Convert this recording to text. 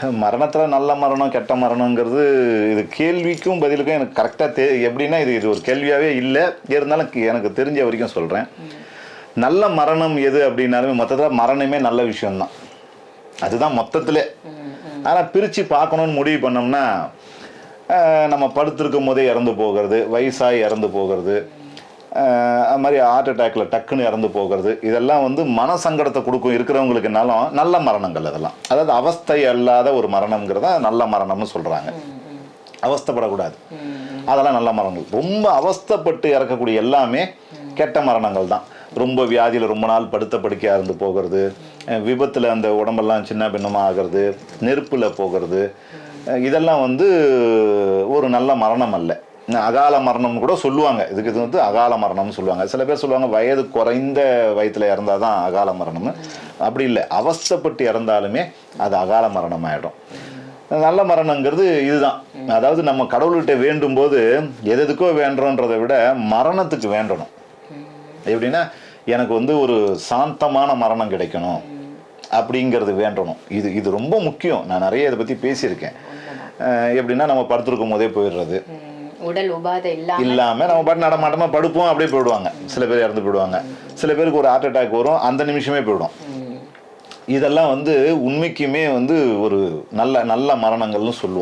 மரணத்தில் நல்ல மரணம் கெட்ட மரணங்கிறது இது கேள்விக்கும் பதிலுக்கும் எனக்கு கரெக்டாக தெ எப்படின்னா இது இது ஒரு கேள்வியாகவே இல்லை. இருந்தாலும் கி- எனக்கு தெரிஞ்ச வரைக்கும் சொல்கிறேன் நல்ல மரணம் எது அப்படின்னாலுமே மொத்தத்தில் மரணமே நல்ல விஷயம்தான். அதுதான் மொத்தத்தில். ஆனால் பிரித்து பார்க்கணுன்னு முடிவு பண்ணோம்னா நம்ம படுத்திருக்கும் போதே இறந்து போகிறது வயசாகி இறந்து போகிறது அது மாதிரி ஹார்ட் அட்டாக்ல டக்குன்னு இறந்து போகிறது. இதெல்லாம் வந்து மன சங்கடத்தை கொடுக்கும் இருக்கிறவங்களுக்கு நலம் நல்ல மரணங்கள் அதெல்லாம். அதாவது அவஸ்தை அல்லாத ஒரு மரணம்ங்கிறத நல்ல மரணம்னு சொல்கிறாங்க அவஸ்தைப்படக்கூடாது. அதெல்லாம் நல்ல மரணங்கள். ரொம்ப அவஸ்தைப்பட்டு இறக்கக்கூடிய எல்லாமே கெட்ட மரணங்கள் தான். ரொம்ப வியாதியில் ரொம்ப நாள் படுத்த படுக்கையாக இருந்து போகிறது. விபத்தில் அந்த உடம்பெல்லாம் சின்ன பின்னமாக ஆகிறது. நெருப்பில் போகிறது. இதெல்லாம் வந்து ஒரு நல்ல மரணம் அல்ல. அகால மரணம்னு கூட சொல்லுவாங்க. இதுக்கு இது வந்து அகால மரணம்னு சொல்லுவாங்க. சில பேர் சொல்லுவாங்க வயது குறைந்த வயதில் இறந்தால் தான் அகால மரணம்னு. அப்படி இல்லை. அவஸ்தைப்பட்டு இறந்தாலுமே அது அகால மரணம் ஆகிடும் நல்ல மரணங்கிறது இதுதான். அதாவது நம்ம கடவுள்கிட்ட வேண்டும் போது எது எதுக்கோ வேண்டுறோன்றதை விட மரணத்துக்கு வேண்டணும். எப்படின்னா எனக்கு வந்து ஒரு சாந்தமான மரணம் கிடைக்கணும் அப்படிங்கிறது வேண்டணும். இது இது ரொம்ப முக்கியம். நான் நிறைய இதை பற்றி பேசியிருக்கேன். எப்படின்னா நம்ம படுத்திருக்கும் போதே போயிடுறது. உடல் உபாதை இல்லாம இல்லாமல் நம்ம பாட்டு நடமாட்டமாக படுப்போம் அப்படியே போயிடுவாங்க. சில பேர் இறந்து போயிடுவாங்க. சில பேருக்கு ஒரு ஹார்ட் அட்டாக் வரும் அந்த நிமிஷமே போயிடும். இதெல்லாம் வந்து உண்மைக்குமே வந்து ஒரு நல்ல நல்ல மரணங்கள்னு சொல்லுவோம்